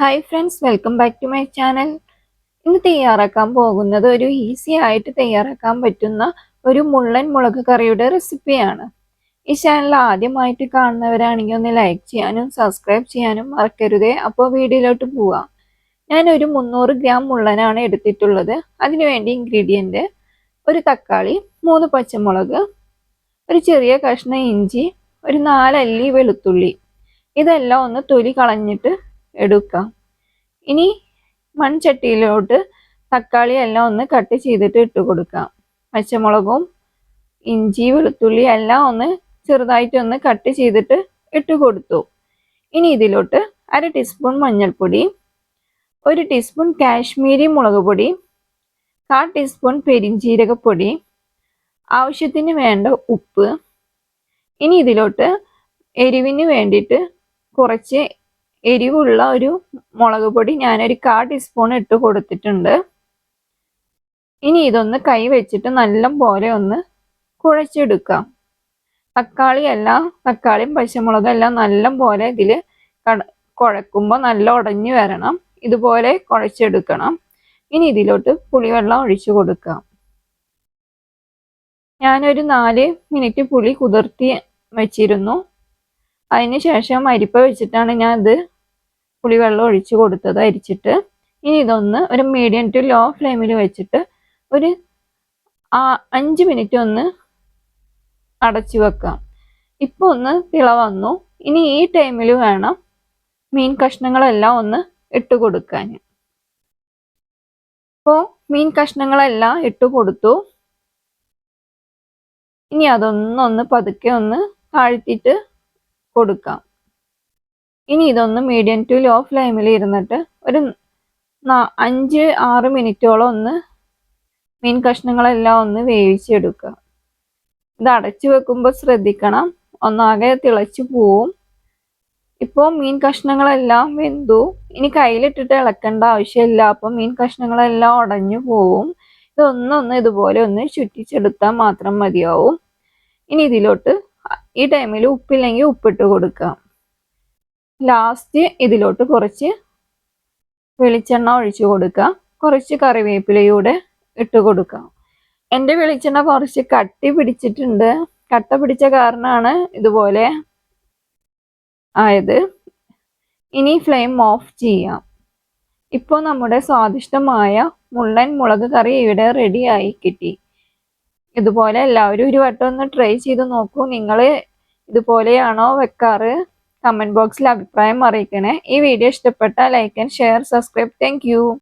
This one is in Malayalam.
Hi friends welcome back to my channel ഇന്ന് തയ്യാറാക്കാൻ പോകുന്നത് ഒരു ഈസി ആയിട്ട് തയ്യാറാക്കാൻ പറ്റുന്ന ഒരു മുള്ളൻ മുളക് കറിയുടെ റെസിപ്പിയാണ് ഈ ചാനൽ ആദ്യമായിട്ട് കാണുന്നവരാണെങ്കിൽ ഒന്ന് ലൈക്ക് ചെയ്യാനും സബ്സ്ക്രൈബ് ചെയ്യാനും മറക്കരുതേ. അപ്പോൾ വീഡിയോയിലോട്ട് പോവാം. ഞാൻ ഒരു മുന്നൂറ് ഗ്രാം മുള്ളനാണ് എടുത്തിട്ടുള്ളത്. അതിനുവേണ്ടി ഇൻഗ്രീഡിയന്റ് ഒരു തക്കാളി മൂന്ന് പച്ചമുളക് ഒരു ചെറിയ കഷ്ണം ഇഞ്ചി ഒരു നാലല്ലി വെളുത്തുള്ളി. ഇതെല്ലാം ഒന്ന് തൊലി കളഞ്ഞിട്ട് എടുക്കാം. ഇനി മൺചട്ടിയിലോട്ട് തക്കാളി എല്ലാം ഒന്ന് കട്ട് ചെയ്തിട്ട് ഇട്ട് കൊടുക്കാം. പച്ചമുളകും ഇഞ്ചി വെളുത്തുള്ളി എല്ലാം ഒന്ന് ചെറുതായിട്ട് ഒന്ന് കട്ട് ചെയ്തിട്ട് ഇട്ട് കൊടുത്തു. ഇനി ഇതിലോട്ട് അര ടീസ്പൂൺ മഞ്ഞൾപ്പൊടി ഒരു ടീസ്പൂൺ കാശ്മീരി മുളക് പൊടി കാൽ ടീസ്പൂൺ പെരിഞ്ചീരകപ്പൊടി ആവശ്യത്തിന് വേണ്ട ഉപ്പ്. ഇനി ഇതിലോട്ട് എരിവിന് വേണ്ടിയിട്ട് കുറച്ച് എരിവുള്ള ഒരു മുളക് പൊടി ഞാനൊരു കാ ടീസ്പൂൺ ഇട്ട് കൊടുത്തിട്ടുണ്ട്. ഇനി ഇതൊന്ന് കൈ വെച്ചിട്ട് നല്ല പോലെ ഒന്ന് കുഴച്ചെടുക്കാം. തക്കാളി എല്ലാം തക്കാളിയും പച്ചമുളകും എല്ലാം നല്ല പോലെ ഇതിൽ കുഴക്കുമ്പോൾ നല്ല ഉടഞ്ഞു വരണം. ഇതുപോലെ കുഴച്ചെടുക്കണം. ഇനി ഇതിലോട്ട് പുളിവെള്ളം ഒഴിച്ചു കൊടുക്കാം. ഞാനൊരു നാല് മിനിറ്റ് പുളി കുതിർത്തി വെച്ചിരുന്നു. അതിന് ശേഷം അരിപ്പ വെച്ചിട്ടാണ് ഞാൻ ഇത് പുളിവെള്ളം ഒഴിച്ച് കൊടുത്തത് അരിച്ചിട്ട്. ഇനി ഇതൊന്ന് ഒരു മീഡിയം ടു ലോ ഫ്ലെയിമിൽ വെച്ചിട്ട് ഒരു അഞ്ച് മിനിറ്റ് ഒന്ന് അടച്ചു വെക്കാം ഇപ്പോൾ ഒന്ന് തിള വന്നു. ഇനി ഈ ടൈമിൽ വേണം മീൻ കഷ്ണങ്ങളെല്ലാം ഒന്ന് ഇട്ട് കൊടുക്കാൻ. അപ്പോൾ മീൻ കഷ്ണങ്ങളെല്ലാം ഇട്ട് കൊടുത്തു. ഇനി അതൊന്നൊന്ന് പതുക്കെ ഒന്ന് താഴ്ത്തിയിട്ട് കൊടുക്കാം. ഇനി ഇതൊന്ന് മീഡിയം ടു ലോ ഫ്ലെയിമിൽ ഇരുന്നിട്ട് ഒരു അഞ്ച് ആറ് മിനിറ്റോളം ഒന്ന് മീൻ കഷ്ണങ്ങളെല്ലാം ഒന്ന് വേവിച്ചെടുക്കുക. ഇത് അടച്ചു വെക്കുമ്പോൾ ശ്രദ്ധിക്കണം. ഒന്നാകെ തിളച്ചു പോവും. ഇപ്പോൾ മീൻ കഷ്ണങ്ങളെല്ലാം വെന്തു. ഇനി കയ്യിലിട്ടിട്ട് ഇളക്കേണ്ട ആവശ്യമില്ല. അപ്പം മീൻ കഷ്ണങ്ങളെല്ലാം ഉടഞ്ഞു പോവും. ഇതൊന്നൊന്ന് ഇതുപോലെ ഒന്ന് ചുറ്റിച്ചെടുത്താൽ മാത്രം മതിയാവും. ഇനി ഇതിലോട്ട് ഈ ടൈമിൽ ഉപ്പില്ലെങ്കിൽ ഉപ്പിട്ട് കൊടുക്കാം ലാസ്റ്റ് ഇതിലോട്ട് കുറച്ച് വെളിച്ചെണ്ണ ഒഴിച്ചു കൊടുക്കുക. കുറച്ച് കറിവേപ്പിലയൂടെ ഇട്ട് കൊടുക്കുക. എന്റെ വെളിച്ചെണ്ണ കുറച്ച് കട്ടി പിടിച്ചിട്ടുണ്ട്. കട്ട പിടിച്ച കാരണമാണ് ഇതുപോലെ ആയത്. ഇനി ഫ്ലെയിം ഓഫ് ചെയ്യാം. ഇപ്പോൾ നമ്മുടെ സ്വാദിഷ്ടമായ മുള്ളൻ മുളക് കറി ഇവിടെ റെഡിയായി കിട്ടി. ഇതുപോലെ എല്ലാവരും ഒരു വട്ടം ഒന്ന് ട്രൈ ചെയ്ത് നോക്കൂ. നിങ്ങൾ ഇതുപോലെയാണോ വെക്കാറ്? കമന്റ് ബോക്സിൽ അഭിപ്രായം അറിയിക്കണേ. ഈ വീഡിയോ ഇഷ്ടപ്പെട്ടാൽ like and share subscribe thank